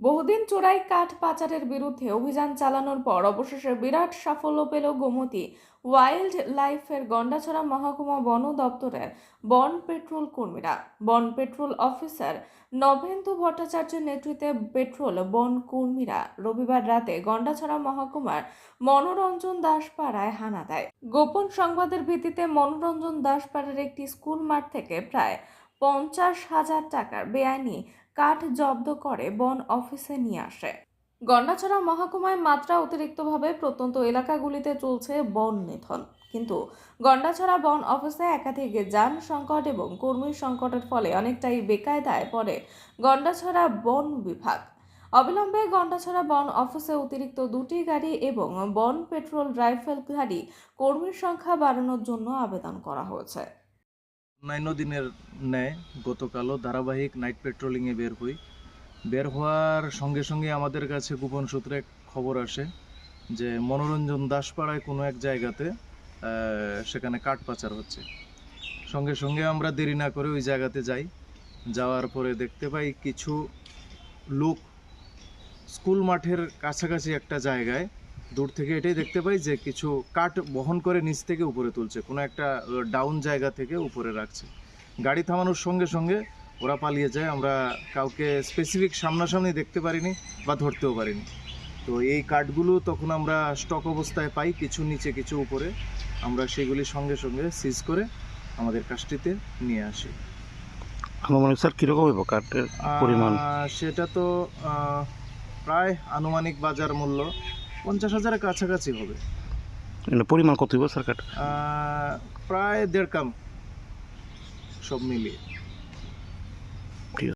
বহুদিন চোরাই কাঠ পাচারের বিরুদ্ধে অভিযান চালানোর পর অবশেষে বিরাট সাফল্য পেল গোমতী। ওয়াইল্ড লাইফের গন্ডাছড়া মহকুমা বন দপ্তরের বন পেট্রোল কর্মীরা। বন পেট্রোল অফিসার নভেন্দু ভট্টাচার্যের নেতৃত্বে পেট্রোল বন কর্মীরা রবিবার রাতে গন্ডাছড়া মহকুমার মনোরঞ্জন দাসপাড়ায় হানা দেয়। গোপন সংবাদের ভিত্তিতে মনোরঞ্জন দাসপাড়ার একটি স্কুল মাঠ থেকে প্রায় পঞ্চাশ হাজার টাকার বেআইনি কাঠ জব্দ করে বন অফিসে নিয়ে আসে। গন্ডাছড়া মহকুমায় মাত্রা অতিরিক্তভাবে প্রত্যন্ত এলাকাগুলিতে চলছে বন নিধন। কিন্তু গন্ডাছড়া বন অফিসে একাধিক যান সংকট এবং কর্মী সংকটের ফলে অনেকটাই বেকায়দায় পড়ে গন্ডাছড়া বন বিভাগ। অবিলম্বে গন্ডাছড়া বন অফিসে অতিরিক্ত দুটি গাড়ি এবং বন পেট্রোল রাইফেল গাড়ি কর্মীর সংখ্যা বাড়ানোর জন্য আবেদন করা হয়েছে। অন্যান্য দিনের ন্যায় গতকালও ধারাবাহিক নাইট পেট্রোলিংয়ে বের হই। বের হওয়ার সঙ্গে সঙ্গে আমাদের কাছে গোপন সূত্রে খবর আসে যে মনোরঞ্জন দাসপাড়ায় কোনো এক জায়গাতে সেখানে কাঠ পাচার হচ্ছে। সঙ্গে সঙ্গে আমরা দেরি না করে ওই জায়গাতে যাই। যাওয়ার পরে দেখতে পাই কিছু লোক স্কুল মাঠের কাছাকাছি একটা জায়গায় দূর থেকে এটাই দেখতে পাই যে কিছু কাঠ বহন করে নিচ থেকে উপরে তুলছে কোনো একটা ডাউন জায়গা থেকে উপরে রাখছে। গাড়ি থামানোর সঙ্গে সঙ্গে ওরা পালিয়ে যায় আমরা কাউকে স্পেসিফিক সামনাসামনি দেখতে পারিনি বা ধরতেও পারিনি। তো এই কাঠগুলো তখন আমরা স্টক অবস্থায় পাই কিছু নিচে কিছু উপরে। আমরা সেগুলি সঙ্গে সঙ্গে সিজ করে আমাদের কাজটিতে নিয়ে আসি। আনুমানিক স্যার কীরকম কাঠের পরিমাণ? সেটা তো প্রায় আনুমানিক বাজার মূল্য। পঞ্চাশ হাজারের কাছাকাছি হবে। পরিমাণ কত হইব স্যার কাঠ প্রায় দেড় কাম সব মিলিয়ে।